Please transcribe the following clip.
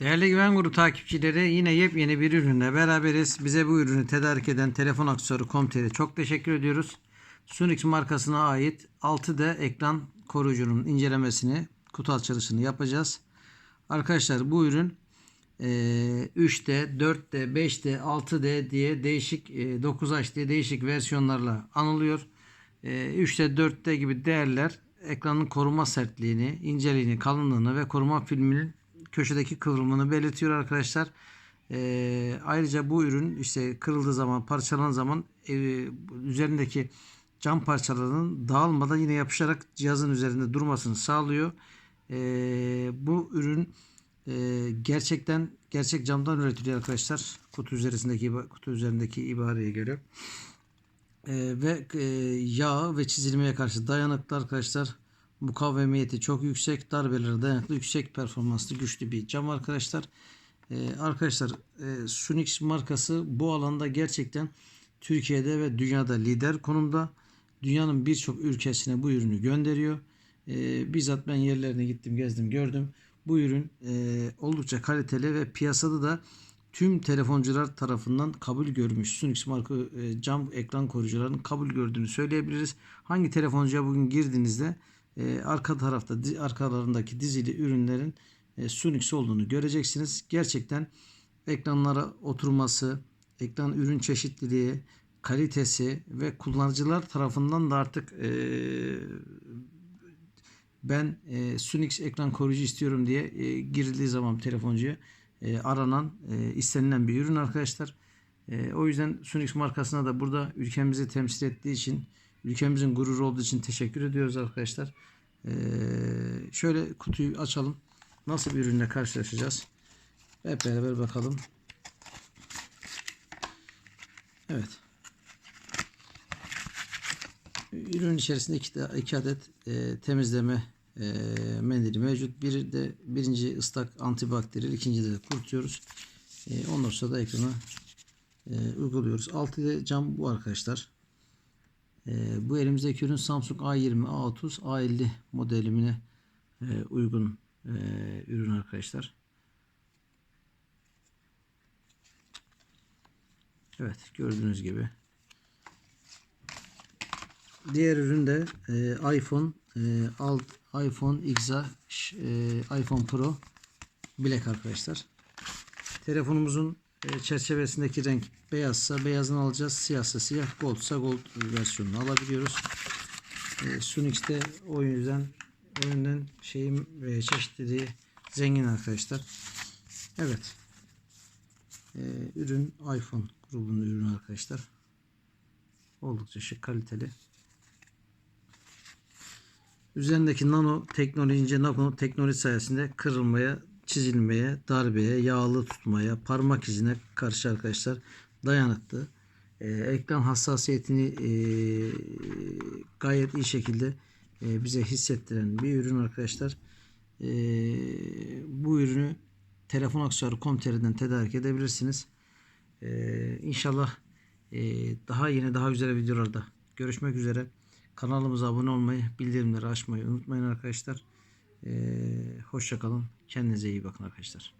Değerli Güven Grubu takipçileri yine yepyeni bir ürünle beraberiz. Bize bu ürünü tedarik eden telefon aksesuarı Comter'e çok teşekkür ediyoruz. Sunix markasına ait 6D ekran koruyucunun incelemesini, kutu açılışını yapacağız. Arkadaşlar bu ürün e, 3D, 4D, 5D, 6D diye değişik e, 9H diye değişik versiyonlarla anılıyor. E, 3D, 4D gibi değerler ekranın koruma sertliğini, inceliğini, kalınlığını ve koruma filminin köşedeki kıvrımını belirtiyor arkadaşlar. E, ayrıca bu ürün işte kırıldığı zaman, parçalanan zaman e, üzerindeki cam parçalarının dağılmadan yine yapışarak cihazın üzerinde durmasını sağlıyor. E, bu ürün e, gerçekten gerçek camdan üretiliyor arkadaşlar. Kutu üzerindeki kutu üzerindeki ibareye göre. E, ve e, yağ ve çizilmeye karşı dayanıklı arkadaşlar. Mukavemiyeti çok yüksek, darbelere dayanıklı, yüksek performanslı, güçlü bir cam arkadaşlar. E, arkadaşlar e, Sunix markası bu alanda gerçekten Türkiye'de ve dünyada lider konumda. Dünyanın birçok ülkesine bu ürünü gönderiyor. E, bizzat ben yerlerine gittim, gezdim, gördüm. Bu ürün e, oldukça kaliteli ve piyasada da tüm telefoncular tarafından kabul görmüş. Sunix marka e, cam ekran koruyucularının kabul gördüğünü söyleyebiliriz. Hangi telefoncuya bugün girdiğinizde e, arka tarafta di- arkalarındaki dizili ürünlerin e, Sunix olduğunu göreceksiniz. Gerçekten ekranlara oturması, ekran ürün çeşitliliği, kalitesi ve kullanıcılar tarafından da artık e, ben e, Sunix ekran koruyucu istiyorum diye e, girildiği zaman telefoncuya e, aranan, e, istenilen bir ürün arkadaşlar. E, o yüzden Sunix markasına da burada ülkemizi temsil ettiği için, ülkemizin gururu olduğu için teşekkür ediyoruz arkadaşlar. E, şöyle kutuyu açalım. Nasıl bir ürünle karşılaşacağız? Hep beraber bakalım. Evet. Ürün içerisinde iki, iki adet e, temizleme e, mendili mevcut. Biri de birinci ıslak antibakteriyel, ikinci de kurutuyoruz. E, ondan sonra da ekrana e, uyguluyoruz. Altı de cam bu arkadaşlar. E, bu elimizdeki ürün Samsung A20, A30, A50 modelimine e, uygun e, ürün arkadaşlar. Evet gördüğünüz gibi. Diğer ürün de e, iPhone alt iPhone XA iPhone Pro Black arkadaşlar. Telefonumuzun çerçevesindeki renk beyazsa beyazını alacağız. Siyahsa siyah, goldsa gold versiyonunu alabiliyoruz. E, Sunix'te o yüzden o şeyim e, çeşitliliği zengin arkadaşlar. Evet. E, ürün iPhone grubunun ürünü arkadaşlar. Oldukça şık kaliteli. Üzerindeki nano teknoloji, ince nano teknoloji sayesinde kırılmaya, çizilmeye, darbeye, yağlı tutmaya, parmak izine karşı arkadaşlar dayanıklı. Ee, ekran hassasiyetini e, gayet iyi şekilde e, bize hissettiren bir ürün arkadaşlar. E, bu ürünü telefon aksesuarı komteriden tedarik edebilirsiniz. E, inşallah e, daha yeni daha güzel videolarda görüşmek üzere. Kanalımıza abone olmayı, bildirimleri açmayı unutmayın arkadaşlar. Ee, hoşça kalın. Kendinize iyi bakın arkadaşlar.